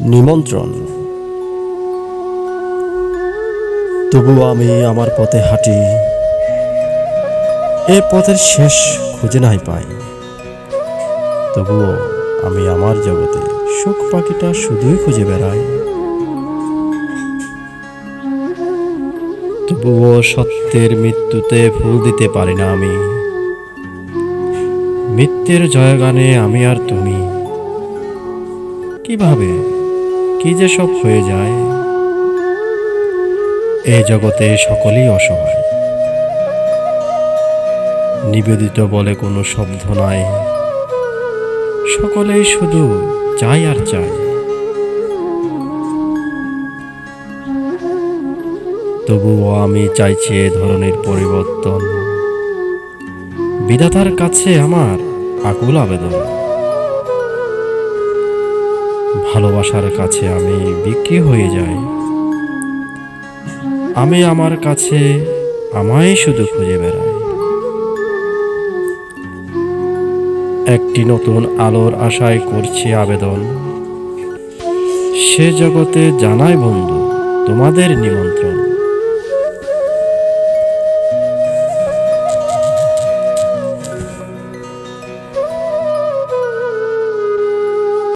নিমন্ত্রণ। তবুও আমি আমার পথে হাঁটি। এ পথের শেষ খুঁজে নাই পাই। তবুও আমি আমার জগতে সুখ পাখিটা শুধুই খুঁজে বেড়াই। তবুও সত্যের মৃত্যুতে ফুল দিতে পারি না আমি। মৃত্যুর জয়গানে আমি আর তুমি। কীভাবে কি যে সব হয়ে যায়। এ জগতে সকলেই অসহায়। নিবেদিত বলে কোনো শব্দ নাই। সকলেই শুধু চাই আর চাই তবুও আমি চাইছি এ ধরনের পরিবর্তন। বিধাতার কাছে আমার আকুল আবেদন। ভালোবাসার কাছে আমি বিক্রি হয়ে যাই। আমি আমার কাছে আমায় শুধু খুঁজে বেড়াই। একটি নতুন আলোর আশায় করছি আবেদন। সে জগতে জানাই বন্ধু, তোমাদের নিমন্ত্রণ।